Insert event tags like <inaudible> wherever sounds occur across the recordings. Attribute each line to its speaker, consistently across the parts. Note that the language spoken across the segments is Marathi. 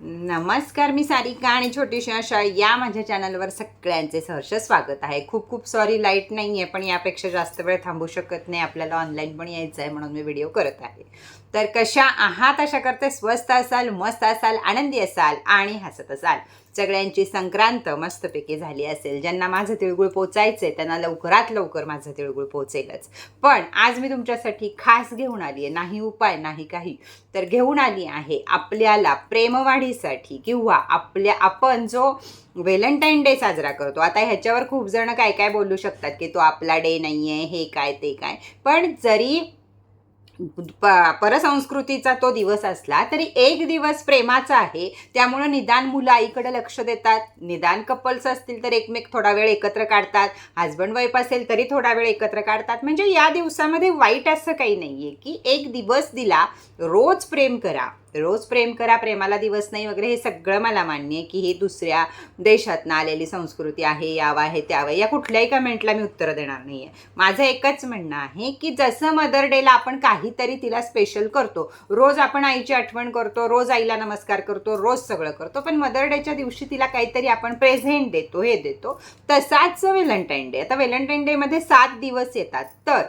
Speaker 1: नमस्कार मी सारिका आणि छोटीशी अशा या माझ्या चॅनलवर सगळ्यांचे सहर्ष स्वागत आहे. खूप खूप सॉरी लाइट नाही आहे पण यापेक्षा जास्त वेळ थांबू शकत नाही. आपल्याला ऑनलाईन पण यायचं आहे म्हणून मी व्हिडिओ करत आहे. तर कशा आहात अशा करते स्वस्त असाल मस्त असाल आनंदी असाल आणि हसत असाल. सगळ्यांची संक्रांत मस्तपैकी झाली असेल. ज्यांना माझं तिळगुळ पोचायचं आहे त्यांना लवकरात लवकर माझं तिळगुळ पोचेलच. पण आज मी तुमच्यासाठी खास घेऊन आली आहे. नाही उपाय नाही काही. तर घेऊन आली आहे आपल्याला प्रेमवाढीसाठी किंवा आपल्या आपण जो व्हॅलेंटाईन डे साजरा करतो. आता ह्याच्यावर खूप जण काय काय बोलू शकतात की तो आपला डे नाही आहे हे काय ते काय. पण जरी प परसंस्कृतीचा तो दिवस असला तरी एक दिवस प्रेमाचा आहे. त्यामुळं निदान मुलं आईकडे लक्ष देतात. निदान कपल्स असतील तर एकमेक थोडा वेळ एकत्र काढतात. हजबंड वाईफ असेल तरी थोडा वेळ एकत्र काढतात. म्हणजे या दिवसामध्ये वाईट असं काही नाही आहे की एक दिवस दिला रोज प्रेम करा. रोज प्रेम करा प्रेमाला दिवस नाही वगैरे हे सगळं मला मान्य आहे की हे दुसऱ्या देशातनं आलेली संस्कृती आहे यावं आहे त्यावं या कुठल्याही कमेंटला मी उत्तर देणार नाही आहे माझं एकच म्हणणं आहे की जसं मदर डेला आपण काहीतरी तिला स्पेशल करतो रोज आपण आईची आठवण करतो रोज आईला नमस्कार करतो रोज सगळं करतो पण मदर डेच्या दिवशी तिला काहीतरी आपण प्रेझेंट देतो हे देतो तसाच व्हॅलेंटाईन डे आता व्हॅलेंटाईन डेमध्ये सात दिवस येतात. तर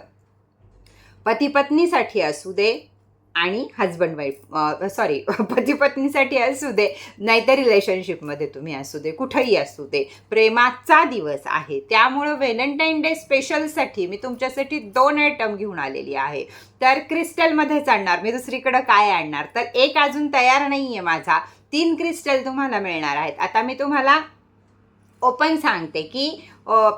Speaker 1: पती पत्नीसाठी असू दे आणि हजबंड वाईफ सॉरी पती पत्नीसाठी असू दे नाहीतर रिलेशनशिपमध्ये तुम्ही असू दे कुठंही असू दे प्रेमाचा दिवस आहे. त्यामुळं व्हॅलेंटाईन डे स्पेशलसाठी मी तुमच्यासाठी दोन आयटम घेऊन आलेली आहे. तर क्रिस्टलमध्येच आणणार मी दुसरीकडं काय आणणार? तर एक अजून तयार नाही आहे माझा. तीन क्रिस्टल तुम्हाला मिळणार आहेत. आता मी तुम्हाला ओपन सांगते की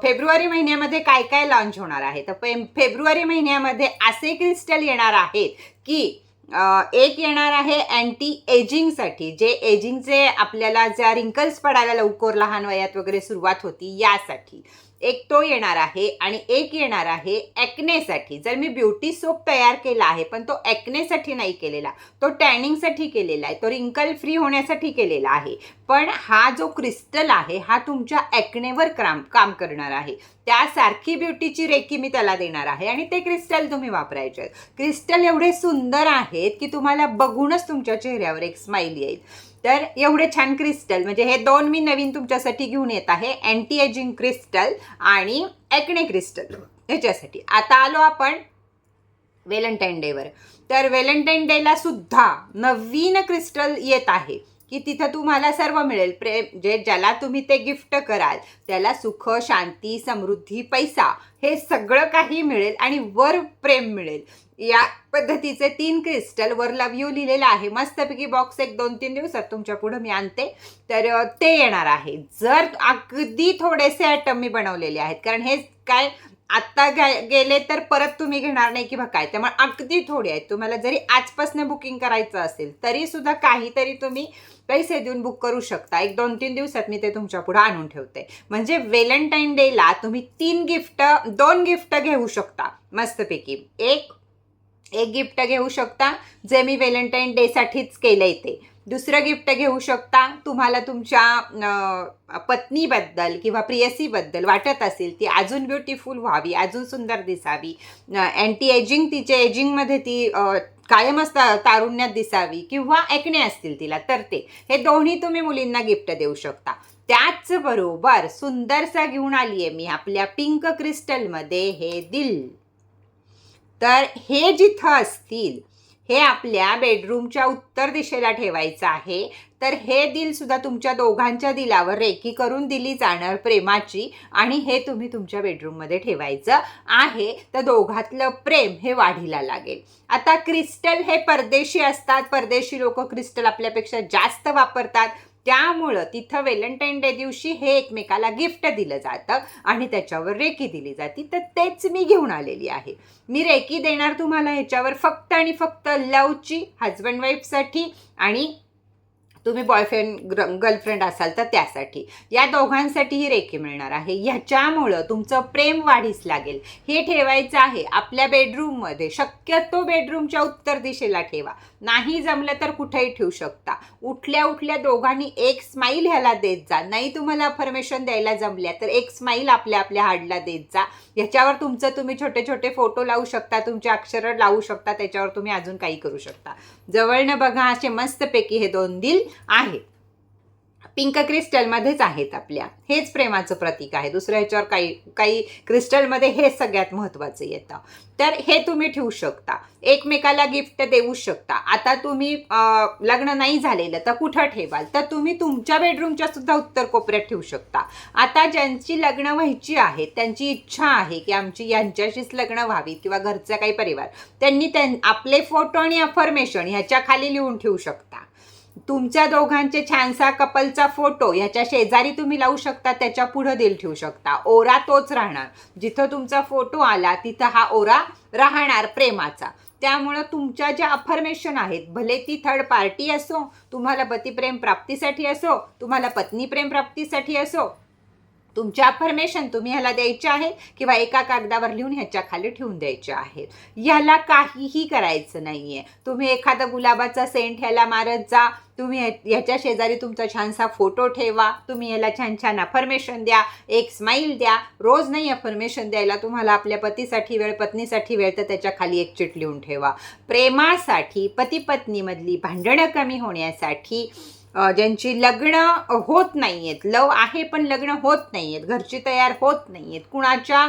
Speaker 1: फेब्रुवारी महिन्यामध्ये काय काय लॉन्च होणार आहे? तर फेब्रुवारी महिन्यामध्ये असे क्रिस्टल येणार आहेत की एक येणार आहे अँटी एजिंगसाठी जे एजिंगचे आपल्याला ज्या रिंकल्स पडायला लवकर लहान वयात वगैरे सुरुवात होती यासाठी. एक तो येणार आहे आणि एक येणार आहे ॲक्नेसाठी जर मी ब्युटी सोप तयार केला आहे पण तो ॲक्नेसाठी नाही केलेला. तो टॅनिंगसाठी केलेला आहे. तो रिंकल फ्री होण्यासाठी केलेला आहे. पण हा जो क्रिस्टल आहे हा तुमच्या ॲक्नेवर काम काम करणार आहे. त्यासारखी ब्युटीची रेकी मी त्याला देणार आहे आणि ते क्रिस्टल तुम्ही वापरायचे. आहेत क्रिस्टल एवढे सुंदर आहेत की तुम्हाला बघूनच तुमच्या चेहऱ्यावर एक स्माईल येईल. तर एवढे छान क्रिस्टल म्हणजे हे दोन मी नवीन तुमच्यासाठी घेऊन येत आहे अँटी एजिंग क्रिस्टल आणि ॲक्ने क्रिस्टल ह्याच्यासाठी. आता आलो आपण व्हॅलेंटाईन डेवर तर व्हॅलेंटाईन डेला सुद्धा नवीन क्रिस्टल येत आहे. की तिथं तुम्हाला सर्व मिळेल. प्रेम जे ज्याला तुम्ही ते गिफ्ट कराल त्याला सुख शांती समृद्धी पैसा हे सगळं काही मिळेल आणि वर प्रेम मिळेल. या पद्धतीचे तीन क्रिस्टल वर लव यू लिहिलेलं आहे. मस्तपैकी बॉक्स एक दोन तीन दिवसात तुमच्या पुढं मी आणते. तर ते येणार आहे. जर अगदी थोडेसे ॲटम मी बनवलेले आहेत. कारण हे काय आत्ता घ्या गेले तर परत तुम्ही घेणार नाही किंवा काय. त्यामुळे अगदी थोडी आहेत तुम्हाला जरी आजपासून बुकिंग करायचं असेल तरी सुद्धा काहीतरी तुम्ही पैसे देऊन बुक करू शकता. एक दोन तीन दिवसात मी ते तुमच्यापुढे आणून ठेवते. म्हणजे व्हॅलेंटाईन डेला तुम्ही तीन गिफ्ट दोन गिफ्ट घेऊ शकता. मस्तपैकी. एक एक गिफ्ट घेऊ शकता जे मी व्हॅलेंटाईन डेसाठीच केलं आहे ते. दुसरं गिफ्ट घेऊ शकता. तुम्हाला तुमच्या पत्नीबद्दल किंवा प्रियसीबद्दल वाटत असेल ती अजून ब्युटिफुल व्हावी अजून सुंदर दिसावी. अँटी एजिंग तिच्या एजिंगमध्ये ती कायम कायमच तारुण्यात दिसावी किंवा ऐकणे असतील तिला तर ते. हे दोन्ही तुम्ही मुलींना गिफ्ट देऊ शकता. त्याचबरोबर सुंदरसा घेऊन आली आहे मी आपल्या पिंक क्रिस्टलमध्ये हे दिल. तर हे जिथं असतील हे आपल्या बेडरूमच्या उत्तर दिशेला ठेवायचं आहे. तर हे दिल सुद्धा तुमच्या दोघांच्या दिलावर रेकी करून दिली जाणार प्रेमाची आणि हे तुम्ही तुमच्या बेडरूममध्ये ठेवायचं आहे. तर दोघातलं प्रेम हे वाढीला लागेल. आता क्रिस्टल हे परदेशी असतात. परदेशी लोक क्रिस्टल आपल्यापेक्षा जास्त वापरतात. त्यामुळं तिथं व्हॅलेंटाईन डे दिवशी हे एकमेकाला गिफ्ट दिलं जातं आणि त्याच्यावर रेकी दिली जाते. तर तेच मी घेऊन आलेली आहे. मी रेकी देणार तुम्हाला ह्याच्यावर फक्त आणि फक्त लवची हजबंड वाईफसाठी आणि तुम्ही बॉयफ्रेंड गर्लफ्रेंड असाल तर त्यासाठी. या दोघांसाठी ही रेखी मिळणार आहे. ह्याच्यामुळं तुमचं प्रेम वाढीस लागेल. हे ठेवायचं आहे आपल्या बेडरूममध्ये शक्यतो बेडरूमच्या उत्तर दिशेला ठेवा. नाही जमलं तर कुठेही ठेवू शकता. उठल्या उठल्या दोघांनी एक स्माईल ह्याला देत जा. नाही तुम्हाला अफर्मेशन द्यायला जमल्या तर एक स्माईल आपल्या आपल्या हाडला देत जा. ह्याच्यावर तुमचं तुम्ही छोटे छोटे फोटो लावू शकता तुमचे अक्षरं लावू शकता त्याच्यावर तुम्ही अजून काही करू शकता. जवळनं बघा असे मस्तपैकी हे दोन दिल. आहे. पिंक क्रिस्टलमध्येच आहेत आपल्या. हेच प्रेमाचं प्रतीक आहे. दुसऱ्या ह्याच्यावर काही काही क्रिस्टलमध्ये हे सगळ्यात महत्त्वाचं येतं. तर हे तुम्ही ठेवू शकता. एकमेकाला गिफ्ट देऊ शकता. आता तुम्ही लग्न नाही झालेलं तर कुठं ठेवाल? तर तुम्ही तुमच्या बेडरूमच्या सुद्धा उत्तर कोपऱ्यात ठेवू शकता. आता ज्यांची लग्न व्हायची आहेत त्यांची इच्छा आहे की आमची यांच्याशीच लग्न व्हावी किंवा घरचा काही परिवार त्यांनी त्यां आपले फोटो आणि अफर्मेशन ह्याच्या खाली लिहून ठेवू शकता. तुमच्या दोघांचे छानसा कपलचा फोटो ह्याच्या शेजारी तुम्ही लावू शकता त्याच्या पुढं दिल ठेवू शकता. ओरा तोच राहणार. जिथं तुमचा फोटो आला तिथं हा ओरा राहणार प्रेमाचा. त्यामुळं तुमच्या ज्या अफर्मेशन आहेत भले ती थर्ड पार्टी असो तुम्हाला पतिप्रेम प्राप्तीसाठी असो तुम्हाला पत्नी प्रेम प्राप्तीसाठी असो तुमच्या अफर्मेशन तुम्ही ह्याला द्यायचे आहेत किंवा एका कागदावर लिहून ह्याच्या खाली ठेवून द्यायचे आहेत. ह्याला काहीही करायचं नाही आहे तुम्ही एखादा गुलाबाचा सेंट ह्याला मारत जा. तुम्ही ह्याच्या शेजारी तुमचा छानसा फोटो ठेवा. तुम्ही ह्याला छान छान अफर्मेशन द्या. एक स्माईल द्या. रोज नाही अफर्मेशन द्यायला. तुम्हाला आपल्या पतीसाठी वेळ पत्नीसाठी वेळ तर त्याच्याखाली एक चिट लिहून ठेवा. प्रेमासाठी पती पत्नीमधली भांडणं कमी होण्यासाठी ज्यांची लग्न होत नाही आहेत लव आहे पण लग्न होत नाही आहेत घरची तयार होत नाही आहेत कुणाच्या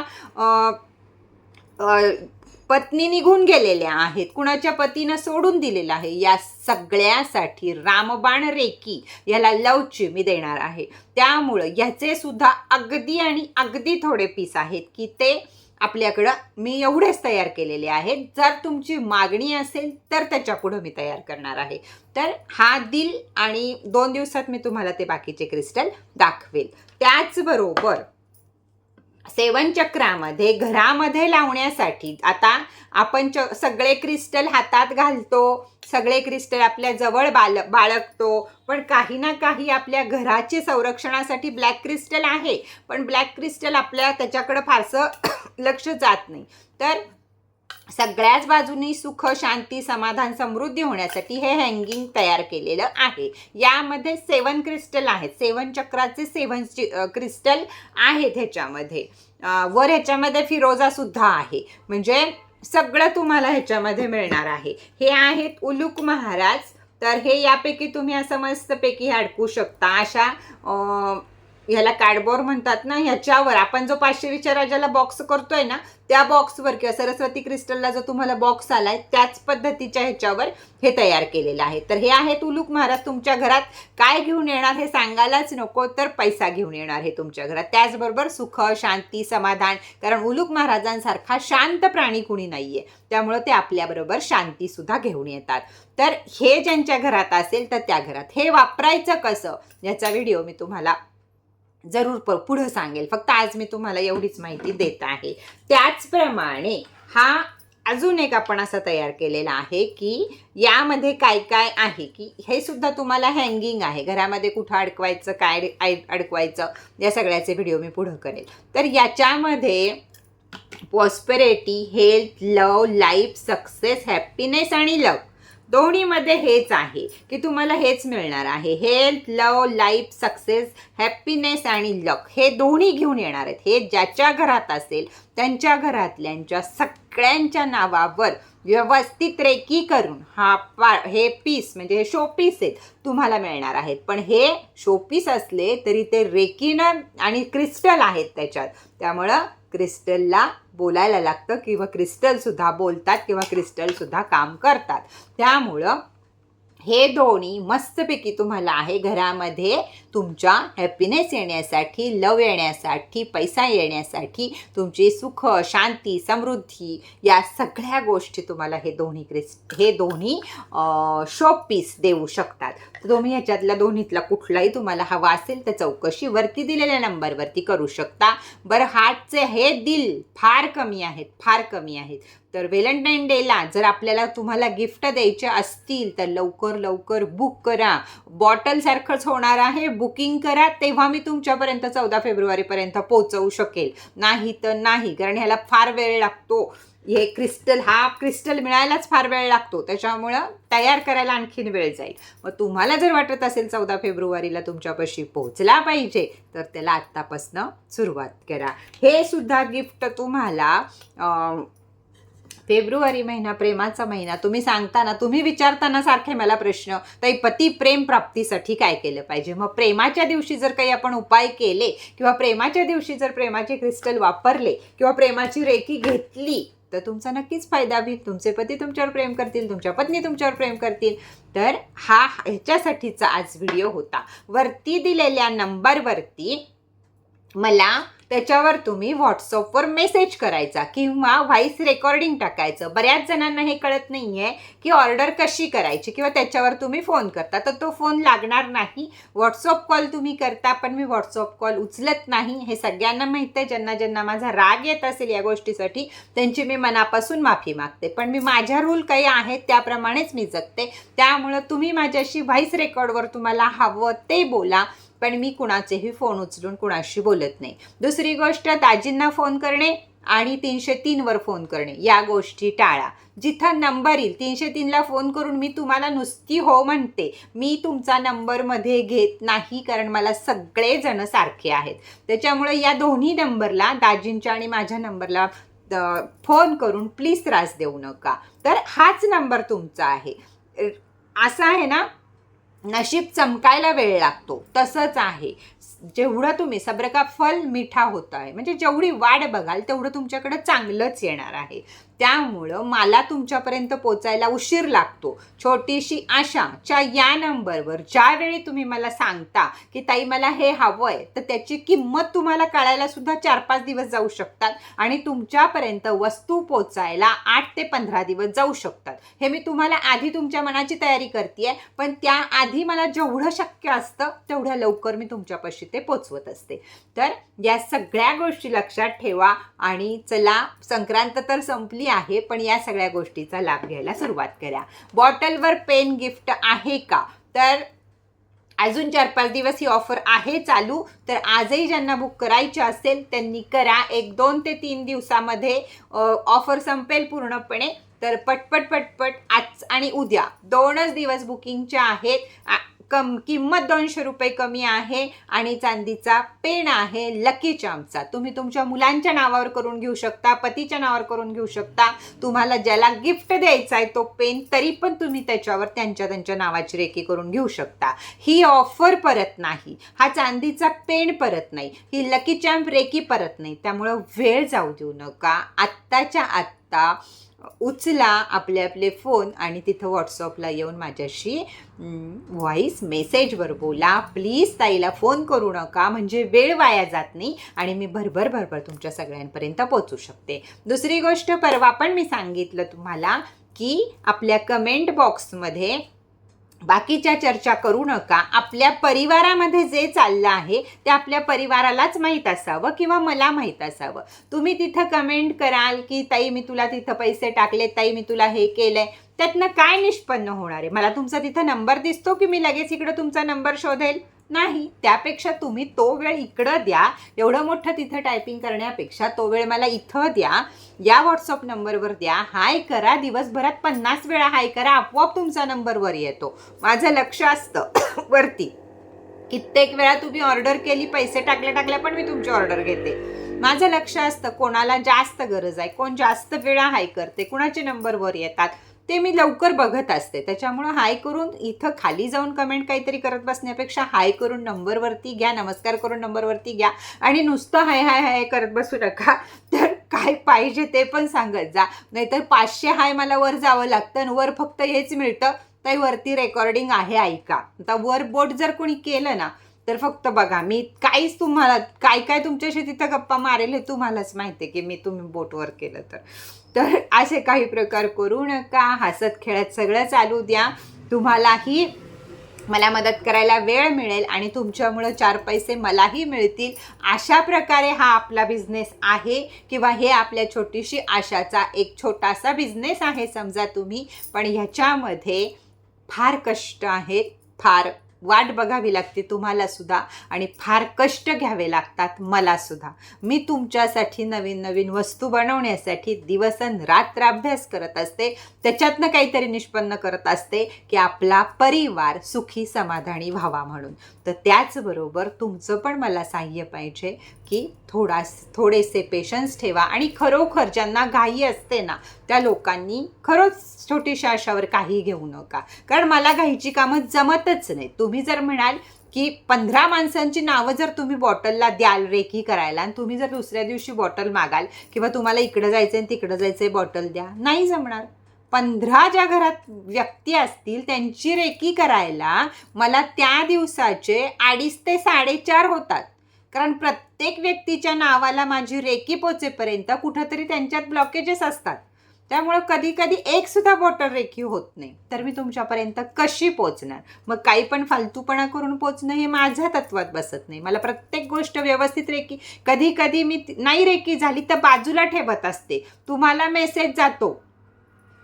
Speaker 1: पत्नी निघून गेलेल्या आहेत कुणाच्या पतीनं सोडून दिलेलं आहे या सगळ्यासाठी रामबाण रेकी याला लवची मी देणार आहे. त्यामुळं याचे सुद्धा अगदी आणि अगदी थोडे पीस आहेत की ते आपल्याकडं मी एवढेच तयार केलेले आहेत. जर तुमची मागणी असेल तर त्याच्या पुढं मी तयार करणार आहे. तर हा दिल आणि दोन दिवसात मी तुम्हाला ते बाकीचे क्रिस्टल दाखवेल. त्याचबरोबर सेवनचक्रामध्ये घरामध्ये लावण्यासाठी आता आपण च सगळे क्रिस्टल हातात घालतो सगळे क्रिस्टल आपल्या जवळ बाल बाळगतो पण काही ना काही आपल्या घराचे संरक्षणासाठी ब्लॅक क्रिस्टल आहे पण ब्लॅक क्रिस्टल आपल्या त्याच्याकडं फारसं <coughs> लक्ष जात नाही. तर सगळ्याच बाजूनी सुख शांती समाधान समृद्धी होण्यासाठी हे हँगिंग तयार केलेलं आहे. यामध्ये सेवन क्रिस्टल आहेत. सेवन चक्राचे सेवन क्रिस्टल आहेत ह्याच्यामध्ये. वर ह्याच्यामध्ये फिरोजा सुद्धा आहे. म्हणजे सगळं तुम्हाला ह्याच्यामध्ये मिळणार आहे. हे आहेत उलूक महाराज. तर हे यापैकी तुम्ही असं मस्तपैकी अडकू शकता. अशा ह्याला कार्डबोर्ड म्हणतात ना ह्याच्यावर. आपण जो पाचशे राजाला बॉक्स करतोय ना त्या बॉक्सवर किंवा सरस्वती क्रिस्टलला जो तुम्हाला बॉक्स आलाय त्याच पद्धतीच्या ह्याच्यावर हे तयार केलेलं आहे. तर हे आहेत तुलूक महाराज तुमच्या घरात. काय घेऊन येणार हे सांगायलाच नको तर पैसा घेऊन येणार हे तुमच्या घरात. त्याचबरोबर सुख शांती समाधान कारण उलूक महाराजांसारखा शांत प्राणी कुणी नाहीये. त्यामुळं ते आपल्याबरोबर शांती सुद्धा घेऊन येतात. तर हे ज्यांच्या घरात असेल तर त्या घरात. हे वापरायचं कसं? याचा व्हिडिओ मी तुम्हाला जरूर प पुढं सांगेल. फक्त आज मी तुम्हाला एवढीच माहिती देत आहे. त्याचप्रमाणे हा अजून एक आपण असा तयार केलेला आहे की यामध्ये काय काय आहे की हे सुद्धा तुम्हाला हँगिंग आहे. घरामध्ये कुठं अडकवायचं काय अडकवायचं या सगळ्याचे व्हिडिओ मी पुढं करेल. तर याच्यामध्ये prosperity health love life success happiness आणि लव दोन्हीमध्ये हेच आहे की तुम्हाला हेच मिळणार आहे. Health love life success happiness आणि लक हे दोन्ही घेऊन येणार आहेत. हे ज्याच्या घरात असेल त्यांच्या घरातल्यांच्या सगळ्यांच्या नावावर व्यवस्थित रेकी करून हा पा हे पीस म्हणजे हे शोपीस आहेत तुम्हाला मिळणार आहेत. पण हे शोपीस असले तरी ते रेकीनं आणि क्रिस्टल आहेत त्याच्यात. त्यामुळं क्रिस्टलला बोलायला लागतं किंवा क्रिस्टलसुद्धा बोलतात किंवा क्रिस्टलसुद्धा काम करतात. त्यामुळं हे दोन्ही मस्तपैकी तुम्हाला आहे घरामध्ये. तुमच्या हॅपीनेस येण्यासाठी लव येण्यासाठी पैसा येण्यासाठी तुमची सुख शांती समृद्धी या सगळ्या गोष्टी तुम्हाला हे दोन्ही क्रिस हे दोन्ही शो पीस देऊ शकतात. तर तुम्ही ह्याच्यातल्या दोन्हीतला कुठलाही तुम्हाला हवा असेल तर चौकशी वरती दिलेल्या नंबरवरती करू शकता. बरं हार्टचे हे दिल फार कमी आहेत फार कमी आहेत. तर व्हॅलेंटाईन डेला जर आपल्याला तुम्हाला गिफ्ट द्यायचे असतील तर लवकर लवकर बुक करा. बॉटलसारखंच होणार आहे. बुकिंग करा. तेव्हा मी तुमच्यापर्यंत चौदा फेब्रुवारीपर्यंत पोहोचवू शकेल. नाही तर नाही कारण ह्याला फार वेळ लागतो. हे क्रिस्टल हा क्रिस्टल मिळायलाच फार वेळ लागतो. त्याच्यामुळं तयार करायला आणखीन वेळ जाईल. मग तुम्हाला जर वाटत असेल चौदा फेब्रुवारीला तुमच्यापाशी पोहोचला पाहिजे तर त्याला आत्तापासनं सुरुवात करा. हे सुद्धा गिफ्ट तुम्हाला फेब्रुवारी महिना प्रेमाचा महिना. तुम्ही सांगताना तुम्ही विचारताना सारखे मला प्रश्न ताई पती प्रेम प्राप्तीसाठी काय केलं पाहिजे? मग प्रेमाच्या दिवशी जर काही आपण उपाय केले किंवा प्रेमाच्या दिवशी जर प्रेमाचे क्रिस्टल वापरले किंवा प्रेमाची रेखी घेतली तर तुमचा नक्कीच फायदा होईल. तुमचे पती तुमच्यावर प्रेम करतील तुमच्या पत्नी तुमच्यावर प्रेम करतील. तर हा ह्याच्यासाठीचा आज व्हिडिओ होता. वरती दिलेल्या नंबरवरती मला त्याच्यावर तुम्ही व्हॉट्सअपवर मेसेज करायचा किंवा व्हॉइस रेकॉर्डिंग टाकायचं. बऱ्याच जणांना हे कळत नाही आहे की ऑर्डर कशी करायची किंवा त्याच्यावर तुम्ही फोन करता. तर तो फोन लागणार नाही. व्हॉट्सअप कॉल तुम्ही करता पण मी व्हॉट्सअप कॉल उचलत नाही. हे सगळ्यांना माहीत आहे. ज्यांना ज्यांना माझा राग येत असेल या गोष्टीसाठी त्यांची मी मनापासून माफी मागते. पण मी माझ्या रूल काही आहेत त्याप्रमाणेच मी जगते. त्यामुळं तुम्ही माझ्याशी व्हॉइस रेकॉर्डवर तुम्हाला हवं ते बोला. पण मी कुणाचेही फोन उचलून कुणाशी बोलत नाही. दुसरी गोष्ट दाजींना फोन करणे आणि तीनशे तीनवर फोन करणे या गोष्टी टाळा. जिथं नंबर येईल तीनशे तीनला फोन करून मी तुम्हाला नुसती हो म्हणते. मी तुमचा नंबरमध्ये घेत नाही कारण मला सगळेजण सारखे आहेत. त्याच्यामुळे या दोन्ही नंबरला दाजींच्या आणि माझ्या नंबरला फोन करून प्लीज त्रास देऊ नका. तर हाच नंबर तुमचा आहे. असं आहे ना नशीब चमकायला वेळ लागतो. तसंच आहे. जेवढं तुम्ही सब्र का फल मिठा होत आहे म्हणजे जेवढी वाढ बघाल तेवढं तुमच्याकडं चांगलंच येणार आहे. त्यामुळं मला तुमच्यापर्यंत पोचायला उशीर लागतो. छोटीशी आशाच्या या नंबरवर ज्यावेळी तुम्ही मला सांगता की ताई मला हे हवं आहे तर त्याची किंमत तुम्हाला कळायला सुद्धा चार पाच दिवस जाऊ शकतात आणि तुमच्यापर्यंत वस्तू पोचायला आठ ते पंधरा दिवस जाऊ शकतात. हे मी तुम्हाला आधी तुमच्या मनाची तयारी करते पण त्याआधी मला जेवढं शक्य असतं तेवढ्या लवकर मी तुमच्यापाशी ते पोचवत असते. तर या सगळ्या गोष्टी लक्षात ठेवा आणि चला संक्रांत तर संपली आहे पण या सगळ्या गोष्टीचा लाभ घ्यायला सुरुवात करा. बॉटलवर पेन गिफ्ट आहे का? तर अजून चार पाच दिवस ही ऑफर आहे चालू. तर आजही ज्यांना बुक करायची असेल त्यांनी करा. एक दोन ते तीन दिवसामध्ये ऑफर संपेल पूर्णपणे. तर पटपट पटपट आज आणि उद्या. दोनच दिवस बुकिंगच्या आहेत. कम किंमत दोनशे रुपये कमी आहे आणि चांदीचा पेन आहे लकी चामचा तुम्ही तुमच्या मुलांच्या नावावर करून घेऊ शकता पतीच्या नावावर करून घेऊ शकता. तुम्हाला ज्याला गिफ्ट द्यायचा आहे तो पेन तरी पण तुम्ही त्याच्यावर त्यांच्या त्यांच्या नावाची रेखी करून घेऊ शकता. ही ऑफर परत नाही. हा चांदीचा पेन परत नाही. ही लकी चॅम्प रेकी परत नाही. त्यामुळं वेळ जाऊ देऊ नका. आत्ताच्या आत्ता उचला आपले आपले फोन आणि तिथं व्हॉट्सअपला येऊन माझ्याशी व्हॉईस मेसेजवर बोला. प्लीज ताईला फोन करू नका. म्हणजे वेळ वाया जात नाही आणि मी भरभर भरभर तुमच्या सगळ्यांपर्यंत पोचू शकते. दुसरी गोष्ट परवा पण मी सांगितलं तुम्हाला की आपल्या कमेंट बॉक्समध्ये बाकीच्या चर्चा करू नका. आपल्या परिवारामध्ये जे चाललं आहे ते आपल्या परिवारालाच माहीत असावं किंवा मला माहीत असावं. तुम्ही तिथं कमेंट कराल की ताई मी तुला तिथं पैसे टाकले ताई मी तुला हे केलंय. त्यातनं काय निष्पन्न होणार आहे? मला तुमचा तिथं नंबर दिसतो की मी लगेच इकडं तुमचा नंबर शोधेल? नाही त्यापेक्षा तुम्ही तो वेळ इकडं द्या. एवढं मोठं तिथं टायपिंग करण्यापेक्षा तो वेळ मला इथं द्या. या व्हॉट्सअप नंबरवर द्या. हाय करा दिवसभरात पन्नास वेळा हाय करा आपोआप तुमचा नंबरवर येतो. माझं लक्ष असतं <coughs> वरती. कित्येक वेळा तुम्ही ऑर्डर केली पैसे टाकल्या टाकल्या पण मी तुमची ऑर्डर घेते. माझं लक्ष असतं कोणाला जास्त गरज आहे कोण जास्त वेळा हाय करते कुणाचे नंबरवर येतात. ते मी लवकर बघत असते. त्याच्यामुळं हाय करून इथं खाली जाऊन कमेंट काहीतरी करत बसण्यापेक्षा हाय करून नंबरवरती घ्या नमस्कार करून नंबरवरती घ्या आणि नुसतं हाय हाय हाय करत बसू नका. तर काय पाहिजे ते पण सांगत जा. नाहीतर पाचशे हाय मला वर जावं लागतं आणि वर फक्त हेच मिळतं. तर वरती रेकॉर्डिंग आहे ऐका. आता वर बोट जर कोणी केलं ना तर फक्त बघा मी काहीच तुम्हाला काय काय तुमच्याशी तिथं गप्पा मारेल हे तुम्हालाच माहिती आहे की मी तुम्ही बोटवर केलं तर. तर असे काही प्रकार करू नका हसत खेळत सगळं चालू द्या. तुम्हालाही मला मदत करायला वेळ मिळेल आणि तुमच्यामुळं चार पैसे मलाही मिळतील. अशा प्रकारे हा आपला बिझनेस आहे किंवा हे आपल्या छोटीशी आशाचा एक छोटासा बिझनेस आहे समजा तुम्ही. पण ह्याच्यामध्ये फार कष्ट आहेत फार वाट बघावी लागते तुम्हाला सुद्धा आणि फार कष्ट घ्यावे लागतात मला सुद्धा. मी तुमच्यासाठी नवीन नवीन वस्तू बनवण्यासाठी दिवसन रात्र अभ्यास करत असते. त्याच्यातनं काहीतरी निष्पन्न करत असते की आपला परिवार सुखी समाधानी व्हावा म्हणून. तर त्याचबरोबर तुमचं पण मला साह्य पाहिजे. की थोडा थोडेसे पेशन्स ठेवा आणि खरोखर ज्यांना घाई असते ना त्या लोकांनी खरंच छोटीशा अशावर काही घेऊ नका. कारण मला घाईची कामं जमतच नाही. तुम्ही जर म्हणाल की पंधरा माणसांची नावं जर तुम्ही बॉटलला द्याल रेकी करायला आणि तुम्ही जर दुसऱ्या दिवशी बॉटल मागाल किंवा तुम्हाला इकडं जायचं आणि तिकडं जायचं आहे बॉटल द्या. नाही जमणार. पंधरा ज्या घरात व्यक्ती असतील त्यांची रेकी करायला मला त्या दिवसाचे अडीच ते साडेचार होतात. कारण प्रत्येक व्यक्तीच्या नावाला माझी रेकी पोचेपर्यंत कुठंतरी त्यांच्यात ब्लॉकेजेस असतात. त्यामुळं कधी कधी एक सुद्धा बॉटल रेकी होत नाही. तर मी तुमच्यापर्यंत कशी पोचणार? मग काही पण फालतूपणा करून पोचणं हे माझ्या तत्वात बसत नाही. मला प्रत्येक गोष्ट व्यवस्थित रेकी. कधी कधी मी नाही रेकी झाली तर बाजूला ठेवत असते. तुम्हाला मेसेज जातो.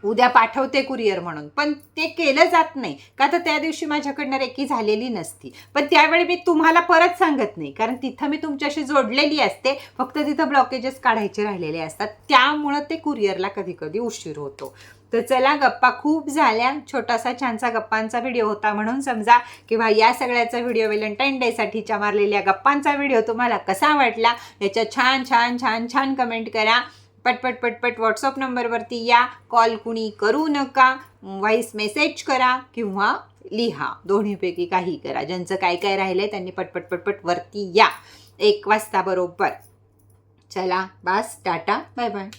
Speaker 1: उद्या पाठवते कुरिअर म्हणून. पण ते केलं जात नाही. का तर त्या दिवशी माझ्याकडनं रेकी झालेली नसती. पण त्यावेळी मी तुम्हाला परत सांगत नाही. कारण तिथं मी तुमच्याशी जोडलेली असते. फक्त तिथं ब्लॉकेजेस काढायचे राहिलेले असतात. त्यामुळं ते कुरिअरला कधी कधी उशीर होतो. तर चला गप्पा खूप झाल्या. छोटासा छानसा गप्पांचा व्हिडिओ होता म्हणून समजा. किंवा या सगळ्याचा व्हिडिओ व्हॅलेंटाईन डेसाठीच्या मारलेल्या गप्पांचा व्हिडिओ तुम्हाला कसा वाटला? याच्या छान छान छान छान कमेंट करा. पटपट पटपट व्हॉट्सअप नंबरवरती या कॉल कुणी करू नका. व्हॉइस मेसेज करा किंवा लिहा. दोन्हीपैकी काही करा. ज्यांचं काय काय राहिलं आहे त्यांनी पटपट पटपट वरती या. एक वाजता बरोबर. चला बास टाटा बाय बाय.